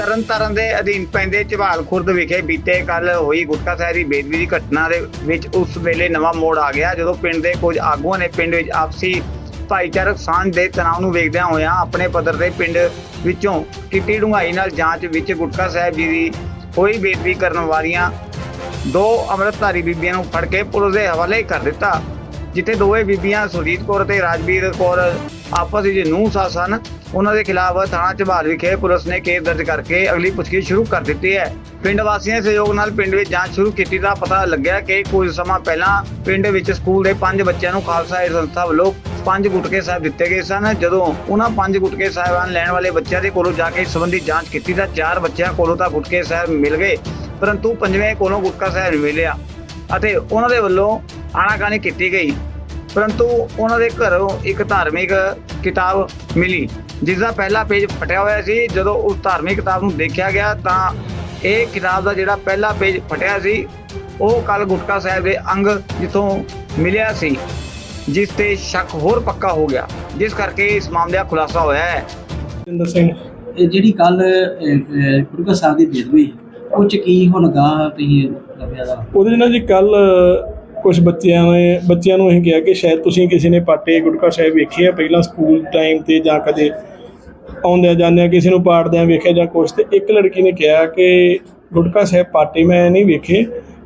ਤਰਨਤਾਰਨ ਦੇ ਅਧੀਨ ਪੈਂਦੇ ਝਵਾਲ ਖੁਰਦ ਵਿਖੇ ਬੀਤੇ ਕੱਲ ਹੋਈ ਗੁਟਕਾ ਸਾਹਿਬ ਬੇਦਬੀ ਦੀ ਘਟਨਾ ਦੇ ਵਿੱਚ ਉਸ ਵੇਲੇ ਨਵਾਂ ਮੋੜ ਆ ਗਿਆ, ਜਦੋਂ ਪਿੰਡ ਦੇ ਕੁਝ ਆਗੂਆਂ ਨੇ ਪਿੰਡ ਵਿੱਚ ਆਪਸੀ ਭਾਈਚਾਰਕ ਸਾਂਝ ਦੇ ਤਣਾਅ ਨੂੰ ਵੇਖਦਿਆਂ ਹੋਇਆਂ ਆਪਣੇ ਪੱਧਰ ਦੇ ਪਿੰਡ ਵਿੱਚੋਂ ਕਿੱਟੀ ਡੂੰਘਾਈ ਨਾਲ ਜਾਂਚ ਵਿੱਚ ਗੁਟਕਾ ਸਾਹਿਬ ਜੀ ਦੀ ਹੋਈ ਬੇਦਬੀ ਕਰਨ ਵਾਲੀਆਂ ਦੋ ਅੰਮ੍ਰਿਤਧਾਰੀ ਬੀਬੀਆਂ ਨੂੰ ਫੜ ਕੇ ਪੁਲਿਸ ਦੇ ਹਵਾਲੇ ਕਰ ਦਿੱਤਾ, ਜਿੱਥੇ ਦੋਵੇਂ ਬੀਬੀਆਂ ਸੁਰਜੀਤ ਕੌਰ ਤੇ ਰਾਜਵੀਰ ਕੌਰ ਆਪਸ ਵਿੱਚ ਨੂੰਹ ਸੱਸ ਸਨ। ਉਹਨਾਂ ਦੇ ਖਿਲਾਫ ਥਾਣਾ ਝਬਾਲ ਵਿਖੇ ਪੁਲਿਸ ਨੇ ਕੇਸ ਦਰਜ ਕਰਕੇ ਅਗਲੀ ਪੁੱਛਗਿੱਛ ਸ਼ੁਰੂ ਕਰ ਦਿੱਤੀ ਹੈ। ਪਿੰਡ ਵਾਸੀਆਂ ਦੇ ਸਹਿਯੋਗ ਨਾਲ ਪਿੰਡ ਵਿੱਚ ਜਾਂਚ ਸ਼ੁਰੂ ਕੀਤੀ ਤਾਂ ਪਤਾ ਲੱਗਿਆ ਕਿ ਕੁਝ ਸਮਾਂ ਪਹਿਲਾਂ ਪਿੰਡ ਵਿੱਚ ਸਕੂਲ ਦੇ ਪੰਜ ਬੱਚਿਆਂ ਨੂੰ ਖਾਲਸਾ ਏਡ ਸੰਸਥਾ ਵੱਲੋਂ ਪੰਜ ਗੁਟਕੇ ਸਾਹਿਬ ਦਿੱਤੇ ਗਏ ਸਨ। ਜਦੋਂ ਉਹਨਾਂ ਪੰਜ ਗੁਟਕੇ ਸਾਹਿਬਾਨ ਲੈਣ ਵਾਲੇ ਬੱਚਿਆਂ ਦੇ ਕੋਲੋਂ ਜਾ ਕੇ ਇਸ ਸੰਬੰਧੀ ਜਾਂਚ ਕੀਤੀ ਤਾਂ ਚਾਰ ਬੱਚਿਆਂ ਕੋਲੋਂ ਤਾਂ ਗੁਟਕੇ ਸਾਹਿਬ ਮਿਲ ਗਏ, ਪਰੰਤੂ ਪੰਜਵੇਂ ਕੋਲੋਂ ਗੁਟਕਾ ਸਾਹਿਬ ਨਹੀਂ ਮਿਲਿਆ ਅਤੇ ਉਹਨਾਂ ਦੇ ਵੱਲੋਂ ਆਣਾਕਾਣੀ ਕੀਤੀ ਗਈ। ਪਰੰਤੂ ਉਹਨਾਂ ਦੇ ਘਰੋਂ ਇੱਕ ਧਾਰਮਿਕ ਕਿਤਾਬ ਮਿਲੀ। ਜਿਸ ਦਾ ਪਹਿਲਾ ਪੇਜ ਫਟਿਆ ਹੋਇਆ ਸੀ ਜਦੋਂ ਉਸ ਧਾਰਮਿਕ ਕਿਤਾਬ ਨੂੰ ਦੇਖਿਆ ਗਿਆ ਤਾਂ ਇਹ ਕਿਤਾਬ ਦਾ ਜਿਹੜਾ ਪਹਿਲਾ ਪੇਜ ਫਟਿਆ ਸੀ ਉਹ ਕੱਲ ਗੁਟਕਾ ਸਾਹਿਬ ਦੇ ਅੰਗ ਜਿੱਥੋਂ ਮਿਲਿਆ ਸੀ ਜਿਸ ਤੇ ਸ਼ੱਕ ਹੋਰ ਪੱਕਾ ਹੋ ਗਿਆ ਜਿਸ ਕਰਕੇ ਇਸ ਮਾਮਲੇ ਦਾ ਖੁਲਾਸਾ ਹੋਇਆ ਹੈ। ਜਿੰਦਰ ਸਿੰਘ ਇਹ ਜਿਹੜੀ ਕੱਲ ਗੁਰੂਗਾ ਸਾਹਿਬ ਦੀ ਬੇਦਬੀ ਉਹ ਚ ਕੀ ਹੁਣ ਗਾ ਤੁਸੀਂ ਲੱਭਿਆ ਦਾ ਉਹਦੇ ਨਾਲ ਜੀ ਕੱਲ ਕੁਝ ਬੱਚਿਆਂ ਨੇ ਬੱਚਿਆਂ ਨੂੰ ਅਸੀਂ ਕਿਹਾ ਕਿ ਸ਼ਾਇਦ ਤੁਸੀਂ ਕਿਸੇ ਨੇ ਪਾਟੇ ਗੁਟਕਾ ਸਾਹਿਬ ਵੇਖੇ ਆ ਪਹਿਲਾਂ ਸਕੂਲ ਟਾਈਮ ਤੇ ਜਾਂ ਕਦੇ ਆਉਂਦਿਆਂ ਜਾਂਦਿਆਂ ਕਿਸੇ ਨੂੰ ਪਾੜਦਿਆਂ ਵੇਖਿਆ ਜਾਂ ਕੁਛ ਤੇ ਇੱਕ ਲੜਕੀ ਨੇ ਕਿਹਾ ਕਿ ਗੁਟਕਾ ਸਾਹਿਬ ਪਾਟੇ ਮੈਂ ਨਹੀਂ ਵੇਖੇ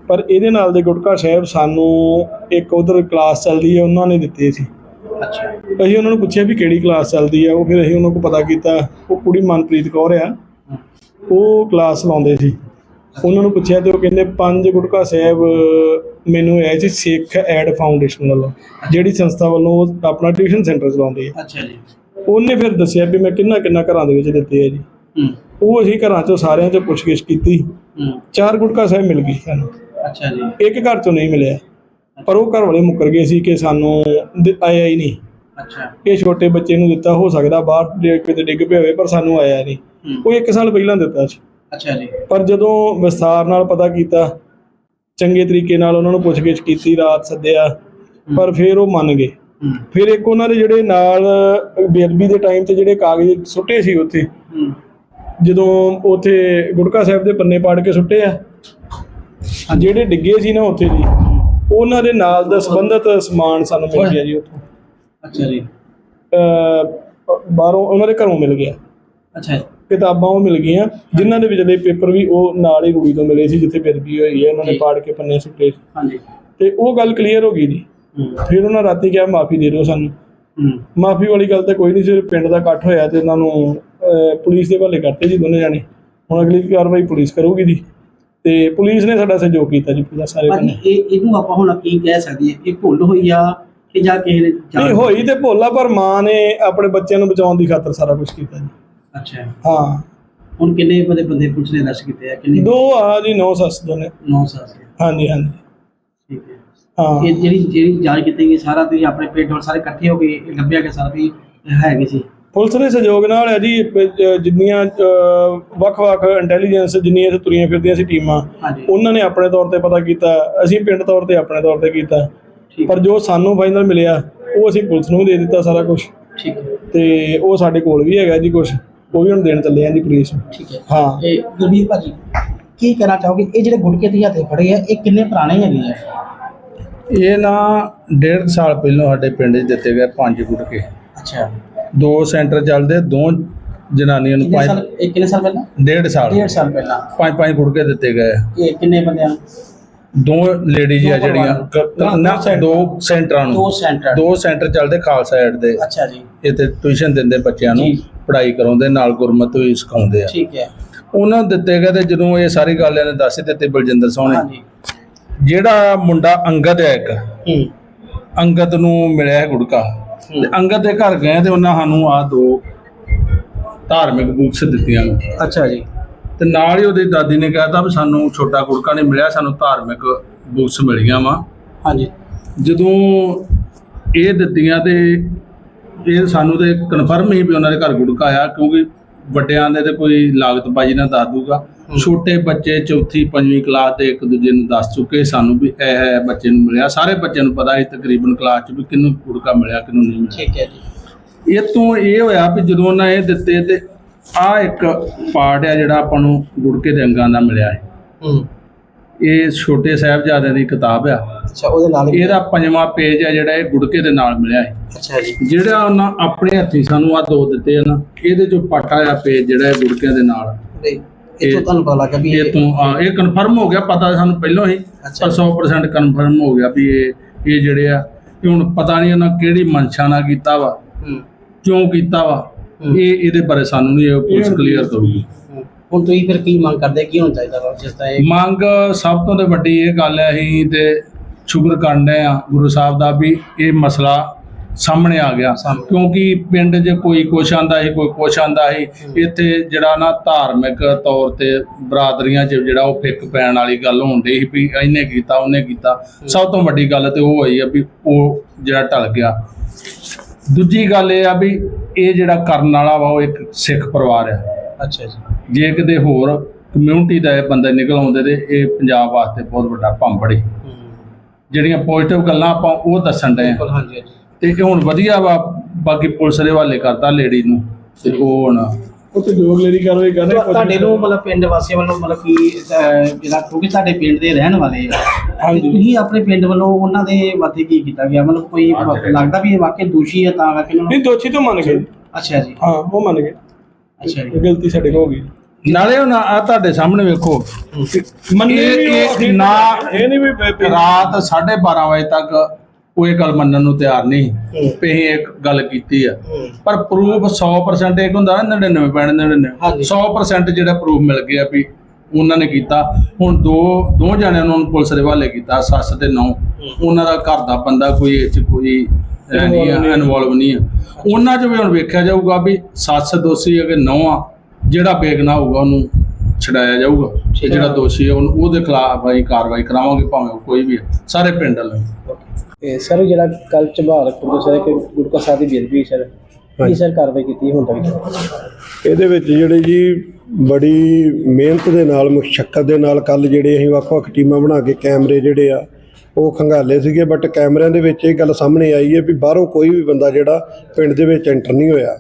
ਪਰ ਇਹਦੇ ਨਾਲ ਦੇ ਗੁਟਕਾ ਸਾਹਿਬ ਸਾਨੂੰ ਇੱਕ ਉਧਰ ਕਲਾਸ ਚੱਲਦੀ ਹੈ ਉਹਨਾਂ ਨੇ ਦਿੱਤੇ ਸੀ। ਅੱਛਾ। ਅਸੀਂ ਉਹਨਾਂ ਨੂੰ ਪੁੱਛਿਆ ਵੀ ਕਿਹੜੀ ਕਲਾਸ ਚੱਲਦੀ ਆ ਉਹ ਫਿਰ ਅਸੀਂ ਉਹਨਾਂ ਕੋਲ ਪਤਾ ਕੀਤਾ ਉਹ ਕੁੜੀ ਮਨਪ੍ਰੀਤ ਕੌਰ ਆ। ਉਹ ਕਲਾਸ ਲਾਉਂਦੇ ਸੀ। ਉਹਨਾਂ ਨੂੰ ਪੁੱਛਿਆ ਤੇ ਉਹ ਕਹਿੰਦੇ ਪੰਜ ਗੁਟਕਾ ਸਾਹਿਬ ਮੈਨੂੰ ਆਏ ਸੀ ਸਿੱਖ ਐਡ ਫਾਊਂਡੇਸ਼ਨ ਵੱਲੋਂ ਜਿਹੜੀ ਸੰਸਥਾ ਵੱਲੋਂ ਆਪਣਾ ਟਿਊਸ਼ਨ ਸੈਂਟਰ ਚਲਾਉਂਦੇ ਆ। ਅੱਛਾ ਜੀ। ਉਹਨੇ ਫਿਰ ਦੱਸਿਆ ਵੀ ਮੈਂ ਕਿੰਨਾ ਕਿੰਨਾ ਘਰਾਂ ਦੇ ਵਿੱਚ ਦਿੱਤੇ ਆ ਜੀ। ਹੂੰ। ਉਹ ਅਸੀਂ ਘਰਾਂ ਚੋਂ ਸਾਰਿਆਂ ਚੋਂ ਪੁੱਛਗਿੱਛ ਕੀਤੀ। ਹੂੰ। ਚਾਰ ਗੁਟਕਾ ਸਾਹਿਬ ਮਿਲ ਗਈ ਸਾਨੂੰ। ਅੱਛਾ ਜੀ। ਇੱਕ ਘਰ ਚੋਂ ਨਹੀਂ ਮਿਲਿਆ। ਪਰ ਉਹ ਘਰ ਵਾਲੇ ਮੁੱਕਰ ਗਏ ਸੀ ਕਿ ਸਾਨੂੰ ਆਇਆ ਹੀ ਨਹੀਂ। ਅੱਛਾ। ਇਹ ਛੋਟੇ ਬੱਚੇ ਨੂੰ ਦਿੱਤਾ ਹੋ ਸਕਦਾ ਬਾਹਰ ਕਿਤੇ ਡਿੱਗ ਪਿਆ ਹੋਵੇ ਪਰ ਸਾਨੂੰ ਆਇਆ ਨਹੀਂ। ਉਹ 1 ਸਾਲ ਪਹਿਲਾਂ ਦਿੱਤਾ ਸੀ। ਅੱਛਾ ਜੀ। ਪਰ ਜਦੋਂ ਵਿਸਥਾਰ ਨਾਲ ਪਤਾ ਕੀਤਾ ਚੰਗੇ ਤਰੀਕੇ ਨਾਲ ਉਹਨਾਂ ਨੂੰ ਪੁੱਛਗਿੱਛ ਕੀਤੀ ਰਾਤ ਸੱਦਿਆ ਪਰ ਫਿਰ ਉਹ ਮੰਨ ਗਏ। ਫਿਰ ਇੱਕ ਉਹਨਾਂ ਦੇ ਜਿਹੜੇ ਨਾਲ ਬੇਅਦਬੀ ਦੇ ਟਾਈਮ ਤੇ ਜਿਹੜੇ ਕਾਗਜ਼ ਸੁੱਟੇ ਸੀ ਉੱਥੇ ਜਦੋਂ ਉੱਥੇ ਗੁਟਕਾ ਸਾਹਿਬ ਦੇ ਪੰਨੇ ਪਾੜ ਕੇ ਸੁੱਟੇ ਆ ਜਿਹੜੇ ਡਿੱਗੇ ਸੀ ਨਾ ਉੱਥੇ ਜੀ ਉਹਨਾਂ ਦੇ ਨਾਲ ਦਾ ਸੰਬੰਧਿਤ ਸਮਾਨ ਸਾਨੂੰ ਮਿਲ ਗਿਆ ਜੀ ਉੱਥੋਂ। ਅੱਛਾ ਜੀ। ਬਾਹਰੋਂ ਉਹਨਾਂ ਦੇ ਘਰੋਂ ਮਿਲ ਗਿਆ। ਅੱਛਾ ਕਿਤਾਬਾਂ ਉਹ ਮਿਲ ਗਈਆਂ ਜਿਨ੍ਹਾਂ ਦੇ ਵਿਚਲੇ ਪੇਪਰ ਵੀ ਉਹ ਨਾਲ ਹੀ ਰੂੜੀ ਤੋਂ ਮਿਲੇ ਸੀ ਜਿੱਥੇ ਬੇਦਬੀ ਹੋਈ ਹੈ ਉਹਨਾਂ ਨੇ। ਪਾੜ ਕੇ ਪੰਨੇ ਸੁੱਟੇ। ਹਾਂਜੀ। ਤੇ ਉਹ ਗੱਲ ਕਲੀਅਰ ਹੋ ਗਈ ਜੀ। ਫਿਰ ਉਹਨਾਂ ਰਾਤੀ ਕਿਹਾ ਮਾਫੀ ਦੇ ਦਿਓ ਸਾਨੂੰ। ਮਾਫੀ ਵਾਲੀ ਗੱਲ ਤਾਂ ਕੋਈ ਨਹੀਂ ਸੀ ਪਿੰਡ ਦਾ ਇਕੱਠ ਹੋਇਆ ਤੇ ਉਹਨਾਂ ਨੂੰ ਪੁਲਿਸ ਦੇ ਹਵਾਲੇ ਕਰਤੇ ਜੀ ਦੋਨੇ ਜਾਣੇ। ਹੁਣ ਅਗਲੀ ਕਾਰਵਾਈ ਪੁਲਿਸ ਕਰੂਗੀ ਜੀ। ਤੇ ਪੁਲਿਸ ਨੇ ਸਾਡਾ ਸਹਿਯੋਗ ਕੀਤਾ ਜੀ ਪੂਰਾ ਸਾਰੇ ਪਰ ਇਹ ਇਹਨੂੰ ਆਪਾਂ ਹੁਣ ਕੀ ਕਹਿ ਸਕਦੇ ਹਾਂ ਇਹ ਭੁੱਲ ਹੋਈ ਆ ਕਿ ਜਾਂ ਕਿਸੇ ਨੇ ਨਹੀਂ ਹੋਈ ਤੇ ਭੋਲਾ ਪਰ ਮਾਂ ਨੇ ਆਪਣੇ ਬੱਚਿਆਂ ਨੂੰ ਬਚਾਉਣ ਦੀ ਖਾਤਰ ਸਾਰਾ ਕੁਝ ਕੀਤਾ ਜੀ। ਅੱਛਾ। ਹਾਂ। ਹੁਣ ਕਿੰਨੇ ਬੰਦੇ ਬੰਦੇ ਪੁੱਛਨੇ ਦੱਸ ਕੀਤੇ ਆ? ਕਿੰਨੇ? ਦੋ ਆ ਜੀ ਨੌ ਸੱਸ ਦੋਨੇ। ਨੌ ਸਾਲ ਦੇ। ਹਾਂਜੀ ਹਾਂਜੀ। ਹੈ। ਇਹ ਜਿਹੜੀ ਜਿਹੜੀ ਜਾਂਚ ਕੀਤੀ ਗਈ ਸਾਰਾ ਤੁਸੀਂ ਆਪਣੇ ਪਿੰਡ ਵਾਲੇ ਸਾਰੇ ਇਕੱਠੇ ਹੋ ਕੇ ਇਹ ਲੱਭਿਆ ਕਿ ਸਾਰਾ ਵੀ ਹੈਗੇ ਸੀ? ਪੁਲਿਸ ਦੇ ਸਹਿਯੋਗ ਨਾਲ ਹੈ ਜੀ ਜਿੰਨੀਆਂ ਵੱਖ-ਵੱਖ ਇੰਟੈਲੀਜੈਂਸ ਜਿੰਨੀਆਂ ਇੱਥੇ ਤੁਰੀਆਂ ਫਿਰਦੀਆਂ ਸੀ ਟੀਮਾਂ ਹਾਂਜੀ। ਉਹਨਾਂ ਨੇ ਆਪਣੇ ਤੌਰ ਤੇ ਪਤਾ ਕੀਤਾ ਅਸੀਂ ਪਿੰਡ ਤੌਰ ਤੇ ਆਪਣੇ ਤੌਰ ਤੇ ਕੀਤਾ। ਠੀਕ। ਪਰ ਜੋ ਸਾਨੂੰ ਫਾਈਨਲ ਮਿਲਿਆ ਉਹ ਅਸੀਂ ਪੁਲਿਸ ਨੂੰ ਦੇ ਦਿੱਤਾ ਸਾਰਾ ਕੁਝ ਠੀਕ ਹੈ। ਤੇ ਉਹ ਸਾਡੇ ਕੋਲ ਵੀ ਹੈਗਾ ਜੀ ਕੁਝ ਉਹ ਵੀ ਹੁਣ ਦੇਣ ਚੱਲੇ ਆ ਜੀ ਪੁਲਿਸ ਨੂੰ। ਠੀਕ ਹੈ। ਹਾਂ। ਇਹ ਗੁਰਬੀਰ ਭਾਜੀ ਕੀ ਕਹਿਣਾ ਚਾਹੋਗੇ? ਇਹ ਜਿਹੜੇ ਗੁਟਕੇ ਦੀ ਹੱਥੇ ਫੜੇ ਆ ਇਹ ਕਿੰਨੇ ਪੁਰਾਣੇ ਹੈਗੇ ਆ? ਇਹ ਨਾ ਡੇਢ ਸਾਲ ਪਹਿਲਾਂ ਸਾਡੇ ਪਿੰਡ 'ਚ ਦਿੱਤੇ ਗਏ ਪੰਜ ਗੁਟਕੇ ਅੱਛਾ। ਦੋ ਸੈਂਟਰ ਚੱਲਦੇ ਦੋ ਜਨਾਨੀਆਂ ਨੂੰ ਕਿੰਨੇ ਪੰਜ ਸਾਲ ਇਹ ਕਿੰਨੇ ਸਾਲ ਪਹਿਲਾਂ? ਡੇਢ ਸਾਲ। ਡੇਢ ਸਾਲ ਪਹਿਲਾਂ। ਪੰਜ ਪੰਜ ਗੁਟਕੇ ਦਿੱਤੇ ਗਏ। ਇਹ ਕਿੰਨੇ ਬੰਦਿਆਂ? ਨੂੰ ਦੋ ਲੇਡੀਜ਼ ਆ ਦੋ ਜਿਹੜੀਆਂ। ਨੂੰ। ਨਾ ਦੋ ਸੈਂਟਰਾਂ। ਦੋ ਨੂੰ। ਸੈਂਟਰ। ਦੋ ਸੈਂਟਰ ਚੱਲਦੇ ਖਾਲਸਾ ਏਡ ਦੇ। ਅੱਛਾ ਜੀ। ਇੱਥੇ ਟਿਊਸ਼ਨ ਦਿੰਦੇ ਬੱਚਿਆਂ ਨੂੰ ਜੀ। ਪੜ੍ਹਾਈ ਕਰਾਉਂਦੇ ਨਾਲ ਗੁਰਮਤਿ ਵੀ ਸਿਖਾਉਂਦੇ ਆ। ਠੀਕ ਹੈ। ਉਹਨਾਂ ਨੂੰ ਦਿੱਤੇ ਗਏ ਤੇ ਜਦੋਂ ਇਹ ਸਾਰੀ ਗੱਲ ਇਹਨੇ ਦੱਸ ਦਿੱਤੀ ਬਲਜਿੰਦਰ ਸੋਹਣੇ। ਹਾਂਜੀ। ਜਿਹੜਾ ਮੁੰਡਾ ਅੰਗਦ ਹੈ ਇੱਕ ਅੰਗਦ ਨੂੰ ਮਿਲਿਆ ਹੈ ਗੁੜਕਾ। ਤੇ ਅੰਗਦ ਦੇ ਘਰ ਗਏ ਤੇ ਉਹਨਾਂ ਸਾਨੂੰ ਆ ਦੋ ਧਾਰਮਿਕ ਬੁੱਕਸ ਦਿੱਤੀਆਂ। ਅੱਛਾ ਜੀ। ਤੇ ਨਾਲ ਹੀ ਉਹਦੀ ਦਾਦੀ ਨੇ ਕਹਿਤਾ ਵੀ ਸਾਨੂੰ ਛੋਟਾ ਗੁੜਕਾ ਨਹੀਂ ਮਿਲਿਆ ਸਾਨੂੰ ਧਾਰਮਿਕ ਬੁੱਕਸ ਮਿਲੀਆਂ ਵਾ। ਹਾਂਜੀ। ਜਦੋਂ ਇਹ ਦਿੱਤੀਆਂ ਤੇ ਇਹ ਸਾਨੂੰ ਤੇ ਕਨਫਰਮ ਹੀ ਵੀ ਉਹਨਾਂ ਦੇ ਘਰ ਗੁੜਕਾ ਆਇਆ ਕਿਉਂਕਿ ਵੱਡਿਆਂ ਦੇ ਤੇ ਕੋਈ ਲਾਗਤ ਬਾਜੀ ਨਾ ਦੱਸ ਦੂਗਾ ਛੋਟੇ ਬੱਚੇ ਚੌਥੀ ਪੰਜਵੀਂ ਕਲਾਸ ਦੇ ਇੱਕ ਦੂਜੇ ਨੂੰ ਦੱਸ ਚੁੱਕੇ ਸਾਨੂੰ ਵੀ ਇਹ ਬੱਚੇ ਨੂੰ ਮਿਲਿਆ। ਸਾਰੇ ਬੱਚਿਆਂ ਨੂੰ ਪਤਾ ਹੈ ਤਕਰੀਬਨ ਕਲਾਸ 'ਚ ਵੀ ਕਿਹਨੂੰ ਗੁੜਕਾ ਮਿਲਿਆ ਕਿਹਨੂੰ ਨਹੀਂ ਮਿਲਿਆ। ਠੀਕ ਹੈ ਜੀ। ਇਹ ਤੋਂ ਇਹ ਹੋਇਆ ਵੀ ਜਦੋਂ ਉਹਨਾਂ ਇਹ ਦਿੱਤੇ ਤੇ ਆ ਇੱਕ ਪਾਰਟ ਆ ਜਿਹੜਾ ਆਪਾਂ ਨੂੰ ਗੁੜਕੇ ਦੇ ਅੰਗਾਂ ਦਾ ਮਿਲਿਆ ਹੈ। ਹੂੰ। ਇਹ ਛੋਟੇ ਸਾਹਿਬਜ਼ਾਦਿਆਂ ਦੀ ਕਿਤਾਬ ਆ ਅੱਛਾ ਉਹਦੇ ਨਾਲ ਹੀ- ਇਹਦਾ ਪੰਜਵਾਂ ਪੇਜ ਆ ਜਿਹੜਾ ਇਹ ਗੁੜਕੇ ਦੇ ਨਾਲ ਮਿਲਿਆ ਹੈ ਅੱਛਾ ਜੀ ਜਿਹੜਾ ਉਹਨਾਂ ਆਪਣੇ ਹੱਥੀਂ ਸਾਨੂੰ ਆ ਦੋ ਦਿੱਤੇ ਆ ਨਾ ਇਹਦੇ ਚੋਂ ਪਾਟਾ ਆ ਪੇਜ ਜਿਹੜਾ ਇਹ ਗੁੜਕਿਆਂ ਦੇ ਨਾਲ ਇਹ ਤੋਂ ਤੁਹਾਨੂੰ ਪਤਾ ਲੱਗਾ ਵੀ ਇਹ ਤੋਂ ਆ, ਇਹ ਕਨਫਰਮ ਹੋ ਗਿਆ ਪਤਾ ਸਾਨੂੰ ਪਹਿਲਾਂ ਹੀ ਅੱਛਾ। ਪਰ 100% ਕਨਫਰਮ ਹੋ ਗਿਆ ਵੀ ਇਹ ਇਹ ਜਿਹੜੇ ਆ ਇਹ ਹੁਣ ਪਤਾ ਨਹੀਂ ਉਹਨਾਂ ਕਿਹੜੀ ਮਨਸ਼ਾ ਨਾਲ ਕੀਤਾ ਵਾ ਹੂੰ ਕਿਉਂ ਕੀਤਾ ਵਾ। ਇਹ ਇਹਦੇ ਬਾਰੇ ਸਾਨੂੰ ਨਹੀਂ ਇਹ ਪੁਲਿਸ ਕਲੀਅਰ ਕਰੂਗੀ। ਹੁਣ ਤੁਸੀਂ ਫਿਰ ਕੀ ਮੰਗ ਕਰਦੇ? ਕੀ ਹੋਣਾ ਚਾਹੀਦਾ ਵਾ ਜਿਸ ਤਰ੍ਹਾਂ ਇਹ ਮੰਗ ਸਭ ਤੋਂ ਤੇ ਵੱਡੀ ਇਹ ਗੱਲ ਹੈ ਅਸੀਂ ਤੇ ਸ਼ੁਕਰ ਕਰਦੇ ਆ ਗੁਰੂ ਸਾਹਿਬ ਦਾ ਵੀ ਇਹ ਮਸਲਾ ਸਾਹਮਣੇ ਆ ਗਿਆ। ਕਿਉਂਕਿ ਪਿੰਡ 'ਚ ਕੋਈ ਕੁਛ ਆਂਦਾ ਸੀ ਕੋਈ ਕੁਛ ਆਂਦਾ ਸੀ ਇੱਥੇ ਜਿਹੜਾ ਨਾ ਧਾਰਮਿਕ ਤੌਰ ਤੇ ਬਰਾਦਰੀਆਂ 'ਚ ਜਿਹੜਾ ਉਹ ਫਿੱਕ ਪੈਣ ਵਾਲੀ ਗੱਲ ਹੁੰਦੀ ਸੀ ਵੀ ਇਹਨੇ ਕੀਤਾ ਉਹਨੇ ਕੀਤਾ। ਸਭ ਤੋਂ ਵੱਡੀ ਗੱਲ ਤੇ ਉਹ ਹੋਈ ਆ ਵੀ ਉਹ ਜਿਹੜਾ ਟਲ ਗਿਆ। ਦੂਜੀ ਗੱਲ ਇਹ ਆ ਵੀ ਇਹ ਜਿਹੜਾ ਕਰਨ ਵਾਲਾ ਵਾ ਉਹ ਇੱਕ ਸਿੱਖ ਪਰਿਵਾਰ ਆ। ਅੱਛਾ ਜੀ। ਜੇ ਕਿਤੇ ਹੋਰ ਕਮਿਊਨਿਟੀ ਦਾ ਇਹ ਬੰਦੇ ਨਿਕਲ ਆਉਂਦੇ ਤੇ ਇਹ ਪੰਜਾਬ ਵਾਸਤੇ ਬਹੁਤ ਵੱਡਾ ਭੰਬੜੀ। ਹੂੰ ਜਿਹੜੀਆਂ ਪੋਜ਼ਿਟਿਵ ਗੱਲਾਂ ਆਪਾਂ ਉਹ ਦੱਸਣ ਡਏ ਬਿਲਕੁਲ ਹਾਂਜੀ ਤੇ ਇਹ ਹੁਣ ਵਧੀਆ ਵਾ ਬਾਕੀ ਪੁਲਿਸ ਦੇ ਹਵਾਲੇ ਕਰਤਾ ਲੇਡੀ ਨੂੰ ਤੇ ਉਹ ਹੁਣ ਉਹ ਤੇ ਜੋ ਅਗਲੇਰੀ ਕਾਰਵਾਈ ਕਰ ਰਹੇ ਤੁਹਾ- ਤੁਹਾਡੇ ਨੂੰ ਮਤਲਬ ਪਿੰਡ ਵਾਸੀਆਂ ਵੱਲੋਂ ਮਤਲਬ ਕੀ ਜਿਹੜਾ ਕਿਉਂਕਿ ਤੁਹਾਡੇ ਪਿੰਡ ਦੇ ਰਹਿਣ ਵਾਲੇ ਆ ਤੁਸੀਂ ਆਪਣੇ ਪਿੰਡ ਵੱਲੋਂ ਉਹਨਾਂ ਦੇ ਮੱਥੇ ਕੀ ਕੀਤਾ ਗਿਆ? ਮਤਲਬ ਕੋਈ ਲੱਗਦਾ ਵੀ ਇਹ ਵਾਕਈ ਦੋਸ਼ੀ ਹੈ ਤਾਂ ਕਰਕੇ ਉਹਨਾਂ ਨਹੀਂ ਨੂੰ ਦੋਸ਼ੀ ਤੋਂ ਮੰਨ ਗਏ। ਅੱਛਾ ਜੀ। ਹਾਂ ਉਹ ਮੰਨ ਗਏ। ਅੱਛਾ ਜੀ। ਗਲਤੀ ਸਾਡੇ ਕੋਲ ਹੋ ਗਈ। ਨਾਲੇ ਹੁਣ ਆ ਤੁਹਾਡੇ ਸਾਹਮਣੇ ਵੇਖੋ। ਮੰਨੇ ਇਹ- ਉਹ ਨਾ- ਇਹ ਨਹੀਂ ਵੀ ਰਾਤ 12:30 ਵਜੇ ਤੱਕ ਉਹ ਇਹ ਗੱਲ ਮੰਨਣ ਨੂੰ ਤਿਆਰ ਨਹੀਂ। ਅਸੀਂ ਇੱਕ ਗੱਲ ਕੀਤੀ ਆ। ਪਰ ਪ੍ਰੂਫ 100% ਇੱਕ ਹੁੰਦਾ ਨਾ 99 ਪੈਣ 99 ਹਾਂਜੀ। 100% ਜਿਹੜਾ ਪ੍ਰੂਫ ਮਿਲ ਗਿਆ ਵੀ ਉਹਨਾਂ ਨੇ ਕੀਤਾ। ਹੁਣ ਦੋ ਦੋ ਜਣਿਆਂ ਨੂੰ ਪੁਲਿਸ ਦੇ ਹਵਾਲੇ ਕੀਤਾ ਸੱਸ ਤੇ ਨੌ। ਉਹਨਾਂ ਦਾ ਘਰ ਦਾ ਬੰਦਾ ਕੋਈ ਇਹ ਚ ਕੋਈ ਹੈ ਨਹੀਂ। ਇਨਵੋਲਵ ਨਹੀਂ ਆ। ਉਹਨਾਂ 'ਚ ਵੀ ਹੁਣ ਵੇਖਿਆ ਜਾਊਗਾ ਵੀ ਸੱਸ ਦੋਸ਼ੀ ਹੈ ਕਿ ਨੌ ਆ ਜਿਹੜਾ ਬੇਗਨਾ ਹੋਊਗਾ ਉਹਨੂੰ ਛਡਾਇਆ ਜਾਊਗਾ। ਤੇ ਜਿਹੜਾ ਦੋਸ਼ੀ ਹੈ ਉਹਨੂੰ ਉਹਦੇ ਖਿਲਾਫ ਅਸੀਂ ਕਾਰਵਾਈ ਕਰਾਵਾਂਗੇ ਭਾਵੇਂ ਉਹ ਕੋਈ ਵੀ ਸਾਰੇ ਪਿੰਡ ਵਾਲੇ। ਤੇ ਸਰ ਜਿਹੜਾ ਕੱਲ ਝਬਾਲ ਖੁਰਦ ਸਰ ਕਿ ਗੁਰਕਾ ਸਾਹਿਬ ਦੀ ਬੇਦਬੀ ਸਰ ਕੀ ਸਰ ਕਾਰਵਾਈ ਕੀਤੀ ਹੁਣ ਤੱਕ? ਇਹਦੇ ਵਿੱਚ ਜਿਹੜੇ ਜੀ ਬੜੀ ਮਿਹਨਤ ਦੇ ਨਾਲ ਮੁਸ਼ਕਲ ਦੇ ਨਾਲ ਕੱਲ ਜਿਹੜੇ ਅਸੀਂ ਵੱਖ-ਵੱਖ ਟੀਮਾਂ ਬਣਾ ਕੇ ਕੈਮਰੇ ਜਿਹੜੇ ਆ ਉਹ ਖੰਗਾਲੇ ਸੀਗੇ ਬਟ ਕੈਮਰਿਆਂ ਦੇ ਵਿੱਚ ਇਹ ਗੱਲ ਸਾਹਮਣੇ ਆਈ ਹੈ ਵੀ ਬਾਹਰੋਂ ਕੋਈ ਵੀ ਬੰਦਾ ਜਿਹੜਾ ਪਿੰਡ ਦੇ ਵਿੱਚ ਐਂਟਰ ਨਹੀਂ ਹੋਇਆ।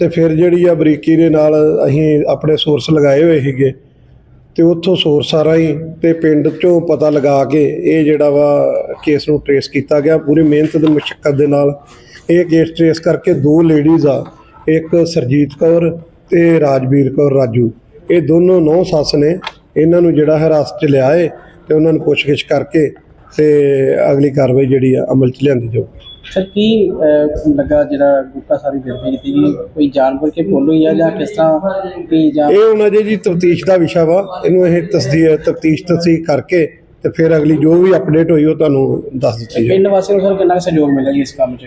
ਤੇ ਫਿਰ ਜਿਹੜੀ ਆ ਬਰੀਕੀ ਦੇ ਨਾਲ ਅਸੀਂ ਆਪਣੇ ਸੋਰਸ ਲਗਾਏ ਹੋਏ ਸੀਗੇ, ਤੇ ਉੱਥੋਂ ਸੋਰਸਾਂ ਰਾਹੀਂ ਤੇ ਪਿੰਡ ਚੋਂ ਪਤਾ ਲਗਾ ਕੇ ਇਹ ਜਿਹੜਾ ਵਾ ਕੇਸ ਨੂੰ ਟਰੇਸ ਕੀਤਾ ਗਿਆ। ਪੂਰੀ ਮਿਹਨਤ ਤੇ ਮੁਸ਼ਕਲ ਦੇ ਨਾਲ ਇਹ ਕੇਸ ਟਰੇਸ ਕਰਕੇ ਦੋ ਲੇਡੀਜ਼ ਆ, ਇੱਕ ਸਰਜੀਤ ਕੌਰ ਤੇ ਰਾਜਵੀਰ ਕੌਰ ਰਾਜੂ। ਇਹ ਦੋਨੋਂ ਨੌ ਸੱਸ ਨੇ, ਇਹਨਾਂ ਨੂੰ ਜਿਹੜਾ ਹਿਰਾਸਤ 'ਚ ਲਿਆ ਏ ਤੇ ਉਹਨਾਂ ਨੂੰ ਪੁੱਛਗਿੱਛ ਕਰਕੇ ਤੇ ਅਗਲੀ ਕਾਰਵਾਈ ਜਿਹੜੀ ਆ ਅਮਲ 'ਚ ਲਿਆਂਦੀ ਜਾਊ ਸਰ ਕੀ ਅਹ, ਲੱਗਾ ਜਿਹੜਾ ਗੁਰਕਾ ਸਾਹਿਬ ਦੀ ਬੇਦਬੀ ਕੀਤੀ ਗਈ? ਕੋਈ ਜਾਣਬੁੱਝ ਕੇ ਬੋਲੋ ਜਾਂ ਜਾਂ ਕਿਸ ਤਰ੍ਹਾਂ ਕੀ ਜਾਂ ਇਹ ਹੁਣ ਅਜੇ ਜੀ ਤਫਤੀਸ਼ ਦਾ ਵਿਸ਼ਾ ਵਾ। ਇਹਨੂੰ ਇਹ ਤਸਦੀਕ ਤਫਤੀਸ਼ ਤਸਦੀਕ ਕਰਕੇ ਤੇ ਫਿਰ ਅਗਲੀ ਜੋ ਵੀ ਅਪਡੇਟ ਹੋਈ ਉਹ ਤੁਹਾਨੂੰ ਦੱਸ ਦਿੱਤੀ ਜਾਊ ਪਿੰਡ ਵਾਸੀਆਂ ਨੂੰ ਸਰ ਕਿੰਨਾ ਕੁ ਸਹਿਯੋਗ ਮਿਲਿਆ ਜੀ ਇਸ ਕੰਮ 'ਚ?